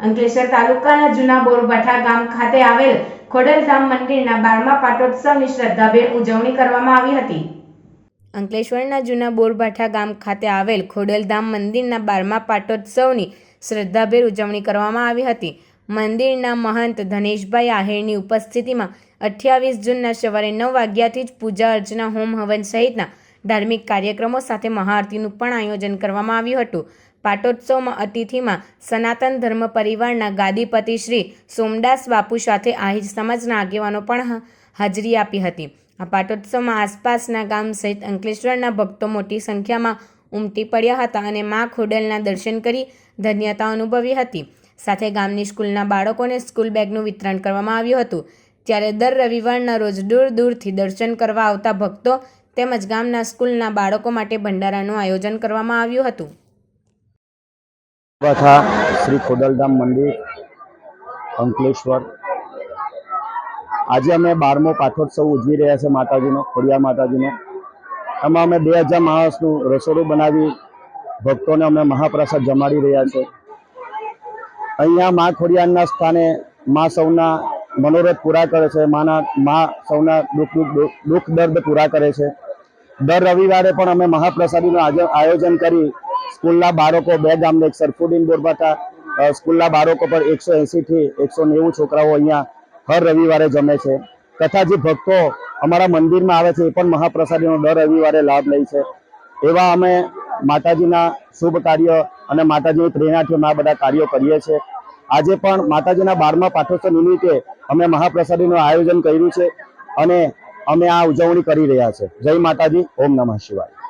અંકલેશ્વર તાલુકાના જૂના બોરબઠા ગામ ખાતે આવેલ ખોડલધામ મંદિરના બારમા પાટોત્સવની શ્રદ્ધાભેર ઉજવણી કરવામાં આવી હતી. અંકલેશ્વરના જૂના બોરબાઠા ગામ ખાતે આવેલ ખોડલધામ મંદિરના બારમા પાટોત્સવની શ્રદ્ધાભેર ઉજવણી કરવામાં આવી હતી. મંદિરના મહંત ધનેશભાઈ આહિરની ઉપસ્થિતિમાં અઠ્યાવીસ જૂનના સવારે નવ વાગ્યાથી જ પૂજા અર્ચના, હોમ હવન સહિતના ધાર્મિક કાર્યક્રમો સાથે મહાઆરતીનું પણ આયોજન કરવામાં આવ્યું હતું. પાટોત્સવમાં અતિથિમાં સનાતન ધર્મ પરિવારના ગાદીપતિ શ્રી સોમદાસ બાપુ સાથે આહિર સમાજના આગેવાનો પણ હાજરી આપી હતી. આ પાટોત્સવમાં આસપાસના ગામ સહિત અંકલેશ્વરના ભક્તો મોટી સંખ્યામાં ઉમટી પડ્યા હતા અને મા ખોડલના દર્શન કરી ધન્યતા અનુભવી હતી. સાથે ગામની સ્કૂલના બાળકોને સ્કૂલ બેગનું વિતરણ કરવામાં આવ્યું હતું. ત્યારે દર રવિવારના રોજ દૂર દૂરથી દર્શન કરવા આવતા ભક્તો તેમજ ગામના સ્કૂલના બાળકો માટે ભંડારાનું આયોજન કરવામાં આવ્યું હતું. તથા શ્રી ખોડલધામ મંદિર, અંકલેશ્વર. આજે અમે બારમો પાઠોત્સવ ઉજવી રહ્યા છે માતાજીનો ખોડિયા માતાજીનો. એમાં અમે બે હજાર માણસનું રસોડું બનાવી, ભક્તોને અમે મહાપ્રસાદ જમાડી રહ્યા છે. અહીંયા મા ખોડિયાના સ્થાને મા સૌના મનોરથ પૂરા કરે છે, માના, મા સૌના દુઃખ દુઃખ દર્દ પૂરા કરે છે. દર રવિવારે પણ અમે મહાપ્રસાદીનું આયોજન કરી સ્કૂલના બાળકો, બે ગામને એક સરફુડીન બોરબાટા સ્કૂલના બાળકો પર એકસો એંસીથી એકસો નેવું છોકરાઓ અહીંયા હર રવિવારે જમે છે. તથા જે ભક્તો અમારા મંદિરમાં આવે છે એ પણ મહાપ્રસાદીનો દર રવિવારે લાભ લે છે. એવા અમે માતાજીના શુભ કાર્ય અને માતાજીની પ્રેરણાથી અમે આ બધા કાર્યો કરીએ છીએ. આજે પણ માતાજીના બારમા પાઠોત્સવ નિમિત્તે અમે મહાપ્રસાદીનું આયોજન કર્યું છે અને અમે આ ઉજવણી કરી રહ્યા છે. જય માતાજી. ઓમ નમઃ શિવાય.